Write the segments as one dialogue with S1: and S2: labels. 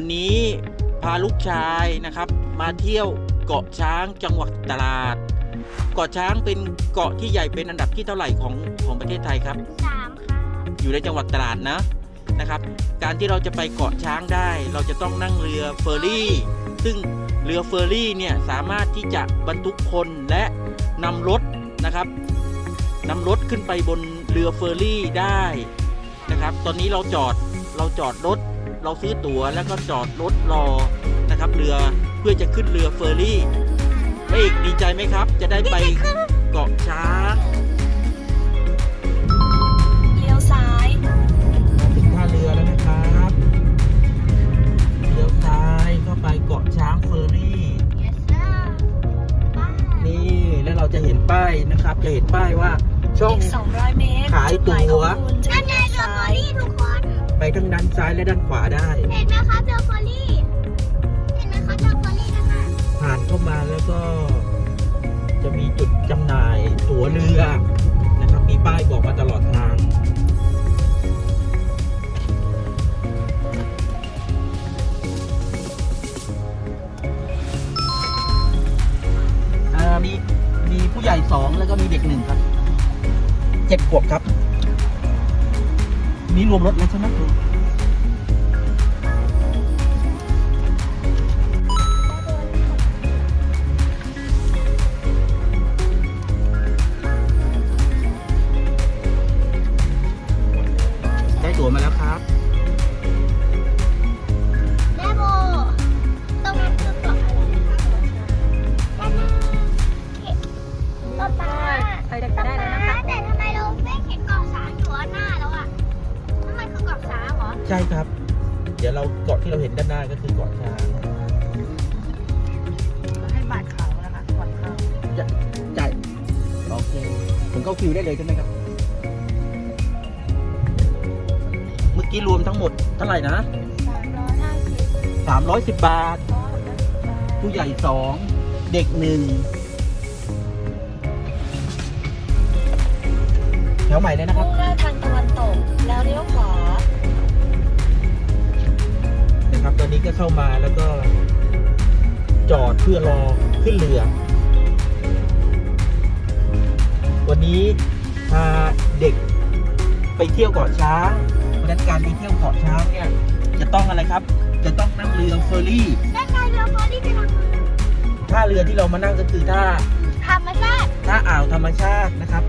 S1: วันนี้พาลูกชายนะครับ มาเที่ยวเกาะช้างจังหวัดตราด เกาะช้างเป็นเกาะที่ใหญ่เป็นอันดับที่เท่าไหร่ของของประเทศไทยครับ
S2: สามครับ
S1: อยู่ในจังหวัดตราดนะนะครับ การที่เราจะไปเกาะช้างได้ เราจะต้องนั่งเรือเฟอร์รี่ ซึ่งเรือเฟอร์รี่เนี่ยสามารถที่จะบรรทุกคนและนำรถนะครับนำรถขึ้นไปบนเรือเฟอร์รี่ได้นะครับ ตอนนี้เราจอดเราจอดรถ เราซื้อตั๋วแล้วก็จอดรถรอนะครับเรือเพื่อจะขึ้นเรือเฟอร์รี่พระเอกดีใจไหมครับ จะได้ไปเกาะช้าง
S3: เลี้ยวซ้าย
S1: ถึงท่าเรือแล้วนะครับเลี้ยวซ้ายเข้าไปเกาะช้างเฟอร์รี่
S2: เยสเซอร์บ้า
S1: นี่แล้วเราจะเห็นป้ายนะครับ จะเห็นป้ายว่าช่อง
S3: อีก200เมตร
S1: ขายตั๋ว
S3: จุดหมของคุณจะ
S2: นั่นไง
S3: เลี้ยว
S2: เรือ
S3: ซ้า
S2: เฟอยร์รี่ทุกคน
S1: ไปทั้งด้านซ้ายและด้านขวาได้
S2: เห็นไหมครับเรือเฟอร์รี่เห็นไหมครับเรือเฟอร์รี่นะคะ
S1: ผ่านเข้ามาแล้วก็ จะมีจุดจำหน่ายตั๋วเรือนะครับมีป้ายบอกมาตลอดทางอ่ามีมีผู้ใหญ่สองแล้วก็มีเด็กหนึ่งครับเจ็ดขวบครับ นี่รวมรถแล้วใช่ไหม ใช่ครับ เดี๋ยวเราเกาะที่เราเห็นด้านหน้าก็คือเกาะช้าง
S3: ให้บาทเขานะคะก่อนเขา
S1: จ่ายโอเคผมเข้าคิวได้เลยใช่ไหมครับ เมื่อกี้รวมทั้งหมดเท่าไหร่นะ
S3: 350
S1: 310 บาท ผู้ใหญ่สองเด็กหนึ่งแถวใหม่เลยนะครับ
S3: มุ่งหน้าทางตะวันตก แล้วเลี้ยวขวา
S1: นะครับ ตอนนี้ก็เข้ามาแล้วก็จอดเพื่อรอขึ้นเรือ วันนี้พาเด็กไปเที่ยวเกาะช้างเพราะฉะนั้นการไปเที่ยวเกาะช้างเนี่ยจะต้องอะไรครับ จะต้องนั่งเรือเฟอร์รี่
S2: ด้านในเรือเฟอร์รี่เป็นอะไร
S1: ท่าเรือที่เรามานั่งก็คือท่า
S2: ธรรมชาติ
S1: ท่าอ่าวธรรมชาตินะครับ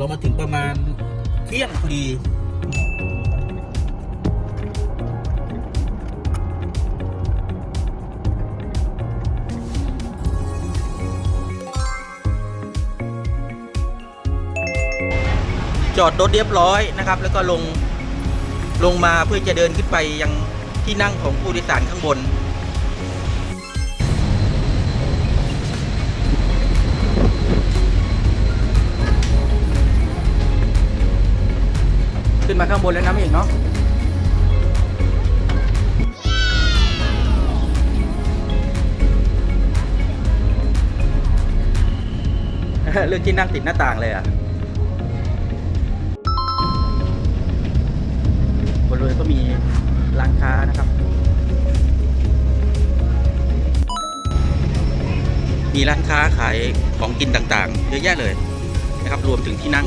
S1: เรามาถึงประมาณเที่ยงพอดีจอดรถเรียบร้อยนะครับ แล้วก็ลงลงมาเพื่อจะเดินขึ้นไปยังที่นั่งของผู้โดยสารข้างบน ขึ้นมาข้างบนแล้วนะไม่เห็นเนาะเลือกที่นั่งติดหน้าต่างเลยอะบนเรือก็มีร้านค้านะครับ มีร้านค้าขายของกินต่างๆ เยอะแยะเลยนะครับ รวมถึงที่นั่ง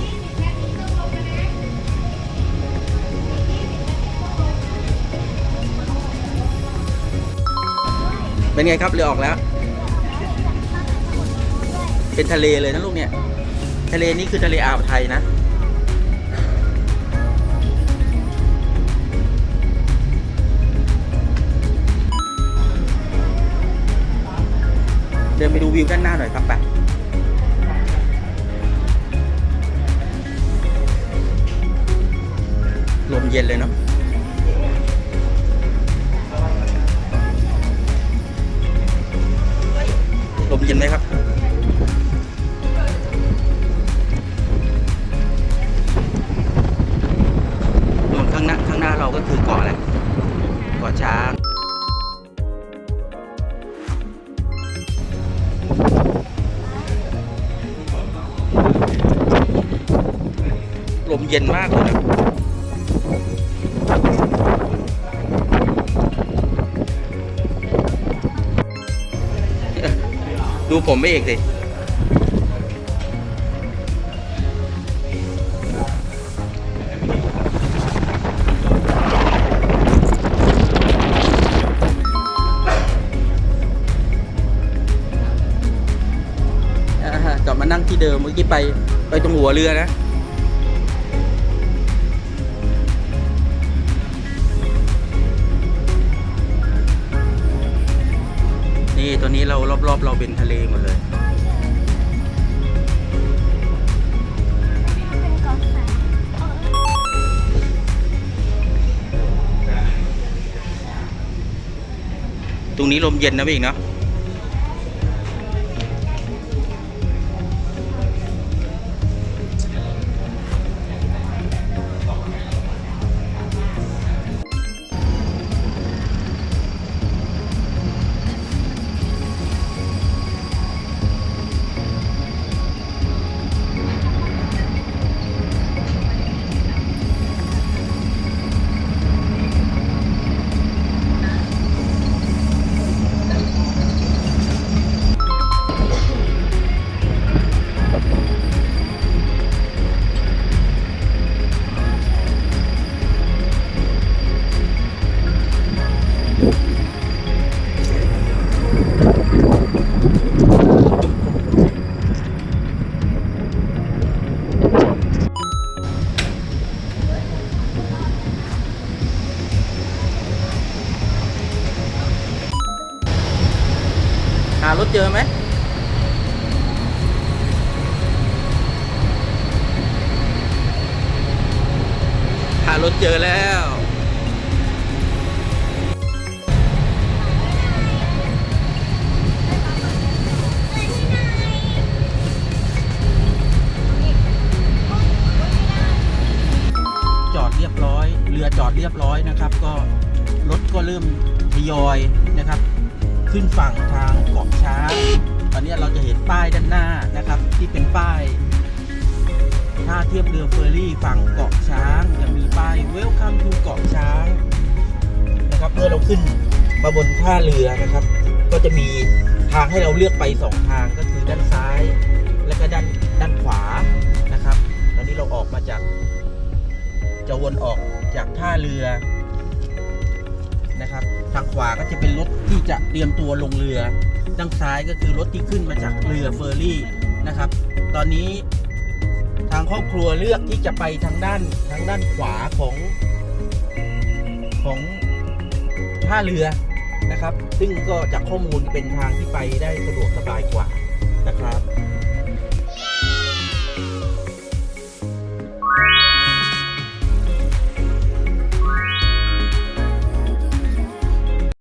S1: เป็นไงครับเรือออกแล้ว เป็นทะเลเลยนะลูกเนี่ย ทะเลนี้คือทะเลอ่าวไทยนะ เดินไปดูวิวด้านหน้าหน่อยครับไปลมเย็นเลยเนาะ ลมเย็นไหมครับนนข้างหน้าข้างหน้าเราก็คือเกาะแหละเกาะช้างลมเย็นมากเลย ดูผมไม่เอกสิกลับมานั่งที่เดิมเมื่อกี้ไปไปตรงหัวเรือนะ นี่ตัวนี้เรารอบๆ เราเป็นทะเลหมดเลยตรงนี้ลมเย็นนะพี่อีกเนาะ ถเจอไหมหารถเจอแล้วจอดเรียบร้อยเรือจอดเรียบร้อยนะครับ ก็รถก็เริ่มทยอยนะครับ ขึ้นฝั่งทางเกาะช้างตอนนี้เราจะเห็นป้ายด้านหน้านะครับ ที่เป็นป้ายท่าเทียบเรือเฟอร์รี่ฝั่งเกาะช้าง จะมีป้าย Welcome to เกาะช้างนะครับเมื่อเราขึ้นมาบนท่าเรือนะครับ ก็จะมีทางให้เราเลือกไปสองทางก็คือด้านซ้าย และก็ด้านด้านขวานะครับ ตอนนี้เราออกมาจาก จะวนออกจากท่าเรือ ทางขวาก็จะเป็นรถที่จะเตรียมตัวลงเรือด้านซ้ายก็คือรถที่ขึ้นมาจากเรือเฟอร์รี่นะครับ ตอนนี้ทางครอบครัวเลือกที่จะไปทางด้านทางด้านขวาของของท่าเรือนะครับ ซึ่งก็จากข้อมูลเป็นทางที่ไปได้สะดวกสบายกว่านะครับ